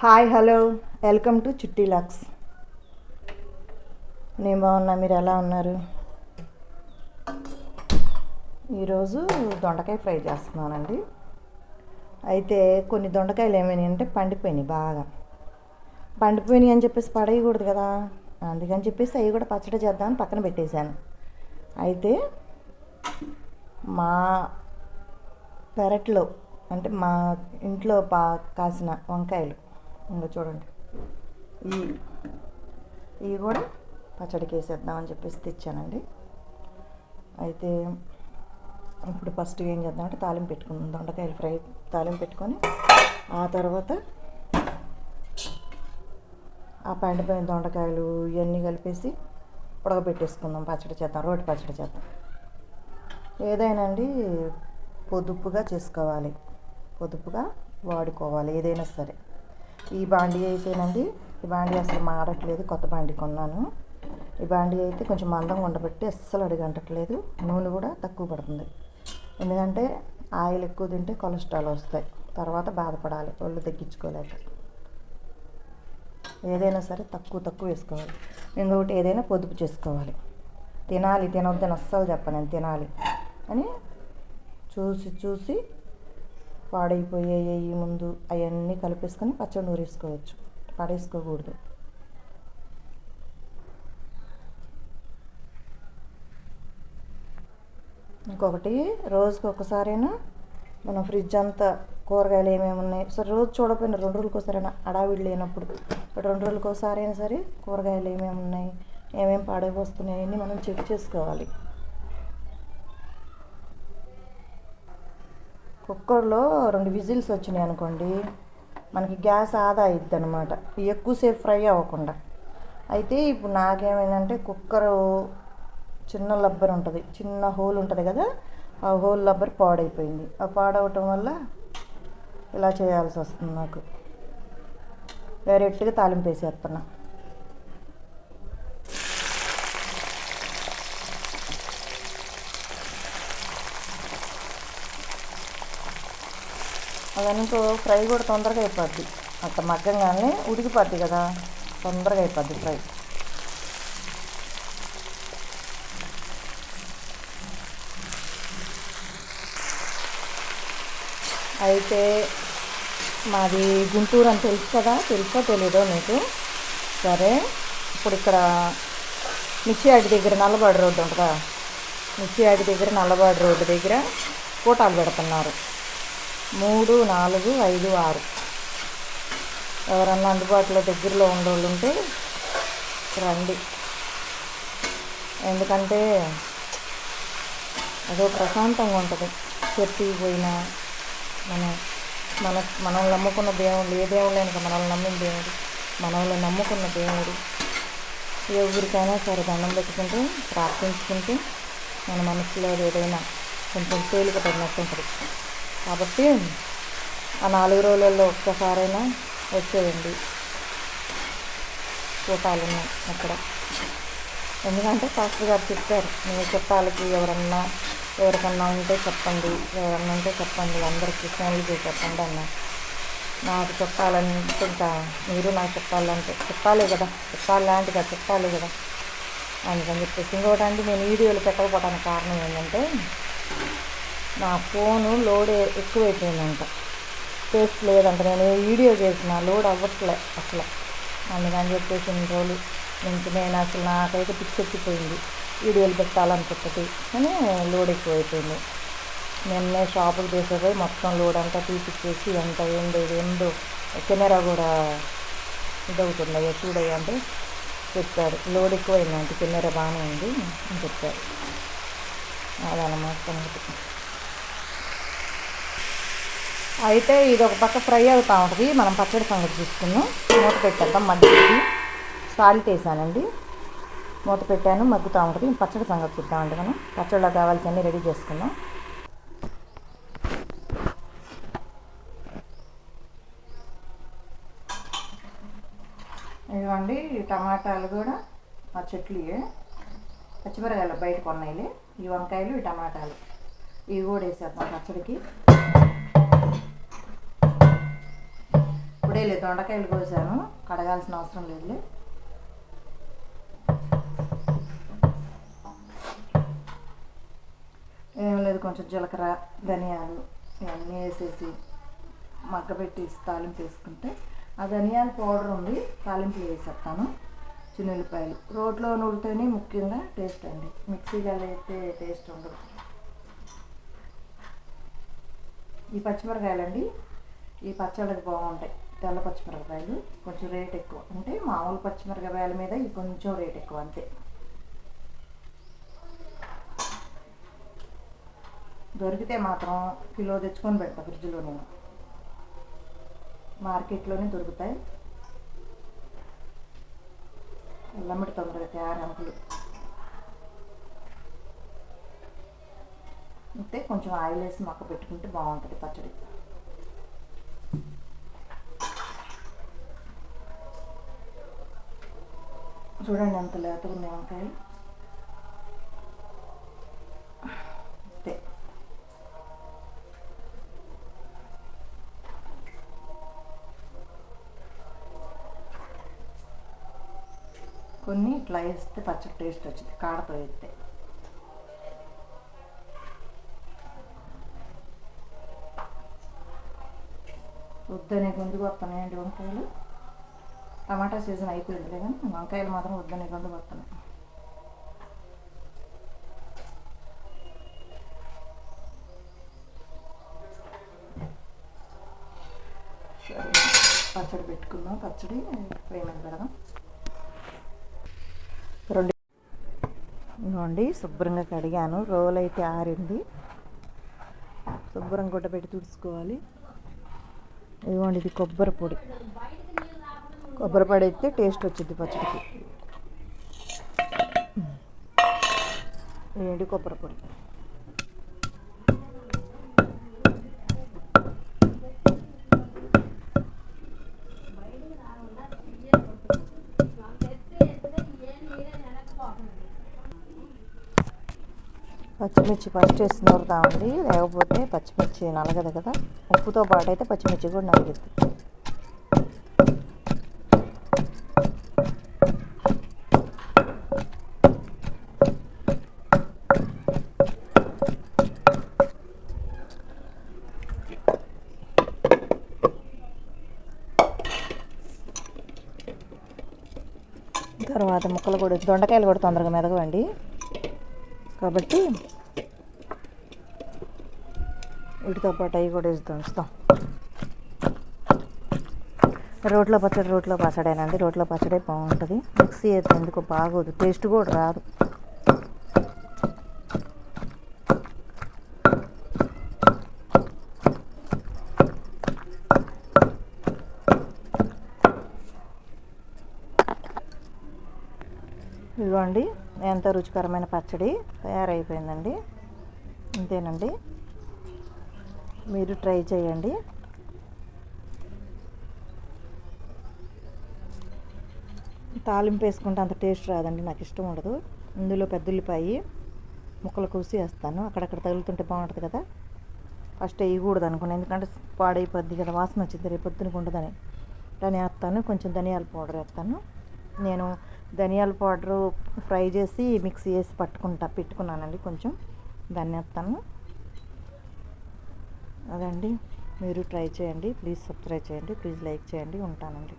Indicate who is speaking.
Speaker 1: Hi hello. Welcome to చిట్టి లాక్స్. నేను బాగున్నా మీరు ఎలా ఉన్నారు? ఈరోజు దొండకాయ ఫ్రై చేస్తున్నానండి. అయితే కొన్ని దొండకాయలు ఏమైనాయి అంటే పండిపోయినాయి బాగా. పండిపోయినాయి అని చెప్పేసి పడేయకూడదు కదా. అందుకని చెప్పేసి అవి కూడా పచ్చడి చేద్దామని పక్కన పెట్టేశాను. అయితే మా పెరట్లో అంటే మా ఇంట్లో పా కాసిన వంకాయలు ఇంకా చూడండి. ఈ ఇవి కూడా పచ్చడికి వేసేద్దామని చెప్పేసి తెచ్చానండి. అయితే ఇప్పుడు ఫస్ట్ ఏం చేద్దామంటే తాలింపు పెట్టుకుందాం. దొండకాయలు ఫ్రై తాలింపు పెట్టుకొని ఆ తర్వాత ఆ పండిపోయిన దొండకాయలు ఇవన్నీ కలిపేసి ఉడకబెట్టేసుకుందాం. పచ్చడి చేద్దాం రోటి పచ్చడి చేద్దాం. ఏదైనా అండి పొదుపుగా చేసుకోవాలి. పొదుపుగా వాడుకోవాలి ఏదైనా సరే. ఈ బాండీ అయితేనండి ఈ బాండీ అసలు మాడట్లేదు కొత్త బాండీ కొన్నాను. ఈ బాండీ అయితే కొంచెం మందంగా ఉండబట్టి అస్సలు అడిగంటట్లేదు నూనె కూడా తక్కువ పడుతుంది. ఎందుకంటే ఆయిల్ ఎక్కువ తింటే కొలెస్ట్రాల్ వస్తాయి తర్వాత బాధపడాలి ఒళ్ళు తగ్గించుకోలేక. ఏదైనా సరే తక్కువ తక్కువ వేసుకోవాలి. ఇంకొకటి ఏదైనా పొదుపు చేసుకోవాలి. తినాలి తినొద్దని అస్సలు చెప్పను నేను తినాలి అని చూసి చూసి పాడైపోయాయి ముందు. అవన్నీ కలిపేసుకొని పచ్చడి నూరేసుకోవచ్చు. పడేసుకోకూడదు. ఇంకొకటి రోజుకి ఒకసారైనా మనం ఫ్రిడ్జ్ అంతా కూరగాయలు ఏమేమి ఉన్నాయి? సరే రోజు చూడకపోయినా రెండు రోజులకి ఒకసారైనా అడావిడి లేనప్పుడు రెండు రోజులకి సరే కూరగాయలు ఏమేమి ఉన్నాయి? ఏమేమి పాడైపోస్తున్నాయి అన్నీ మనం చెక్ చేసుకోవాలి. కుక్కర్లో రెండు విజిల్స్ వచ్చినాయి అనుకోండి మనకి గ్యాస్ ఆదా అయిద్ది అనమాట ఎక్కువసేపు ఫ్రై అవ్వకుండా. అయితే ఇప్పుడు నాకేమైందంటే కుక్కరు చిన్న లబ్బర్ ఉంటుంది చిన్న హోల్ ఉంటుంది కదా ఆ హోల్ లబ్బర్ పాడైపోయింది. ఆ పాడవటం వల్ల ఇలా చేయాల్సి వస్తుంది నాకు. డైరెక్ట్గా తాలింపు వేసేస్తున్నా అవనుకో ఫ్రై కూడా తొందరగా అయిపోద్ది. అంత మగ్గంగానే ఉడికిపోద్ది కదా. తొందరగా అయిపోద్ది ఫ్రై. అయితే మాది గుంటూరు అని తెలుసు కదా. తెలుసో తెలీదో మీకు సరే. ఇప్పుడు ఇక్కడ మిర్చియాడి దగ్గర నల్లబాడు రోడ్డు ఉంటుందా? మిర్చియాడి దగ్గర నల్లబాడు రోడ్డు దగ్గర కూటాలు పెడుతున్నారు. మూడు నాలుగు ఐదు ఆరు. ఎవరన్నా అందుబాటులో దగ్గరలో ఉండేవాళ్ళు ఉంటే రండి. ఎందుకంటే అదో ప్రశాంతంగా ఉంటుంది. చెప్పి పోయినా మనం మన మనల్ని నమ్ముకున్న దేవుడు ఏ దేవుడు ఇంకా మనల్ని నమ్మిన దేవుడు మనల్ని నమ్ముకున్న దేవుడు. ఎవరికైనా సరే దండం పెట్టుకుంటూ ప్రార్థించుకుంటూ మన మనసులో ఏదైనా కొంచెం తేలిక పడినట్టు ఉంటుంది. కాబట్టి ఆ నాలుగు రోజులలో ఒక్కసారైనా వచ్చేయండి ఫోటాలు అక్కడ. ఎందుకంటే పాస్టర్ గారు చెప్పారు మీ చుట్టాలకి ఎవరన్నా ఎవరికన్నా ఉంటే చెప్పండి ఎవరన్నా ఉంటే చెప్పండి అందరికీ ఫోన్లు చేసి చెప్పండి అన్న నాకు చుట్టాలంటే ఇంకా మీరు నాకు చుట్టాలంటే చుట్టాలే కదా చుట్టాలు లాంటిగా చుట్టాలే కదా అందుకని చెప్పేసి. ఇంకోటి అంటే నేను వీడియోలు పెట్టకపోవడానికి కారణం ఏంటంటే నా ఫోను లోడ్ ఎక్కువైపోయిందంట. స్పేస్ లేదంట. నేను వీడియో చేసిన లోడ్ అవ్వట్లే అసలు. అందుకని చెప్పేసి ఇన్ని రోజులు నుంచి నేను అసలు నాకైతే పిచ్చెక్కిపోయింది వీడియోలు పెట్టాలనుకుంటుంది కానీ లోడ్ ఎక్కువైపోయింది. నిన్నే షాపులు చేసేపోయి మొత్తం లోడ్ అంతా తీపిచ్చేసి ఎంత ఏందో ఏందో కెమెరా కూడా ఇదవుతుంది అయ్యా చూడయ్యా అంటే చెప్పాడు. లోడ్ ఎక్కువైందంటే. కెమెరా బాగానే ఉంది అని చెప్పాడు. అదనమాట సంగతి. అయితే ఇది ఒక పక్క ఫ్రై అవుతూ ఉంటుంది. మనం పచ్చడి సంగతి చూసుకున్నాం మూత పెట్టేద్దాం మధ్యకి సాల్ట్ వేసానండి. మూత పెట్టాను మగ్గుతూ ఉంటుంది. పచ్చడి సంగతి చూద్దామండి మనం. పచ్చడిలో కావాల్సినవి రెడీ చేసుకుందాం. ఇదిగోండి టమాటాలు కూడా ఆ చెట్లు పచ్చిమిరకాయలు బయట కొన్నాయి ఈ వంకాయలు ఈ టమాటాలు. ఇవి కూడా వేసేద్దాం పచ్చడికి. ఇప్పుడే లేదు. దొండకాయలు కోసాను. కడగాల్సిన అవసరం లేదు ఏం లేదు కొంచెం జీలకర్ర ధనియాలు ఇవన్నీ వేసేసి మగ్గబెట్టి తాలింపు వేసుకుంటే ఆ ధనియాల పౌడర్ ఉంది. తాలింపు వేసేస్తాను. చిన్నెల్లిపాయలు. రోట్లో నూడితేనే ముఖ్యంగా టేస్ట్ అండి. మిక్సీలో అయితే టేస్ట్ ఉండదు. ఈ పచ్చిమిరకాయలండి. ఈ పచ్చళ్ళకి బాగుంటాయి. తెల్ల పచ్చిమిరపకాయలు కొంచెం రేట్ ఎక్కువ. అంటే మామూలు పచ్చిమిరపకాయల మీద ఇవి కొంచెం రేట్ ఎక్కువ అంతే. దొరికితే మాత్రం కిలో తెచ్చుకొని పెడతా ఫ్రిడ్జ్లో నేను. మార్కెట్లోనే దొరుకుతాయి. ఎల్లమ్మటి తొందరగా తయారంకులు అంటే కొంచెం ఆయిల్ వేసి మక్క పెట్టుకుంటే బాగుంటుంది పచ్చడి. చూడండి ఎంత లేతగా ఉంది వంకాయలు అంతే. కొన్ని ఇట్లా వేస్తే పచ్చడి టేస్ట్ వచ్చింది కాడతో వేస్తే. వద్దనే గుంజుకు వస్తున్నాయండి వంకాయలు. టమాటా సీజన్ అయిపోయింది కానీ వంకాయలు మాత్రం వద్దనే ఇబ్బంది పడుతున్నాయి సరే పచ్చడి పెట్టుకుందాం పచ్చడి పేమెంట్ పెడదాం. రెండు ఇదిగోండి శుభ్రంగా కడిగాను రోల్ అయితే ఆరింది. శుభ్రం గుడ్డ పెట్టి తుడుచుకోవాలి. ఇదిగోండి ఇది కొబ్బరి పొడి. కొబ్బరి పొడి అయితే టేస్ట్ వచ్చింది పచ్చడికి. ఏంటి కొబ్బరి పొడి. పచ్చిమిర్చి ఫస్ట్ వేసి నూరుతామండి లేకపోతే పచ్చిమిర్చి నలగదు కదా. ఉప్పుతో పాటు అయితే పచ్చిమిర్చి కూడా నలిగిద్ది. తర్వాత ముక్కలు కూడా దొండకాయలు కూడా తొందరగా మెదగవండి. కాబట్టి వీటితో పాటు అవి కూడా వేసి దంచుతాం. రోట్లో పచ్చడి రోట్లో పచ్చడేనండి. రోట్లో పచ్చడే బాగుంటుంది. మిక్సీ అయితే ఎందుకు బాగోదు. టేస్ట్ కూడా రాదు. ఇదిగోండి ఎంతో రుచికరమైన పచ్చడి తయారైపోయిందండి. అంతేనండి మీరు ట్రై చేయండి. తాలింపు వేసుకుంటే అంత టేస్ట్ రాదండి నాకు ఇష్టం ఉండదు. ఇందులో పెద్ద ఉల్లిపాయ ముక్కలు కోసి వేస్తాను. అక్కడక్కడ తగులుతుంటే బాగుంటుంది కదా. ఫస్ట్ వేయకూడదు అనుకున్నాను ఎందుకంటే పాడైపోద్ది కదా వాసన వచ్చింది రేపు పొద్దునకు ఉండదని దాన్ని వేస్తాను కొంచెం ధనియాల పౌడర్ వేస్తాను. నేను ధనియాల పౌడరు ఫ్రై చేసి మిక్సీ చేసి పట్టుకుంటా పెట్టుకున్నానండి కొంచెం. దాన్ని వేస్తాను. అదండి. మీరు ట్రై చేయండి. ప్లీజ్ సబ్స్క్రైబ్ చేయండి. ప్లీజ్ లైక్ చేయండి. ఉంటానండి.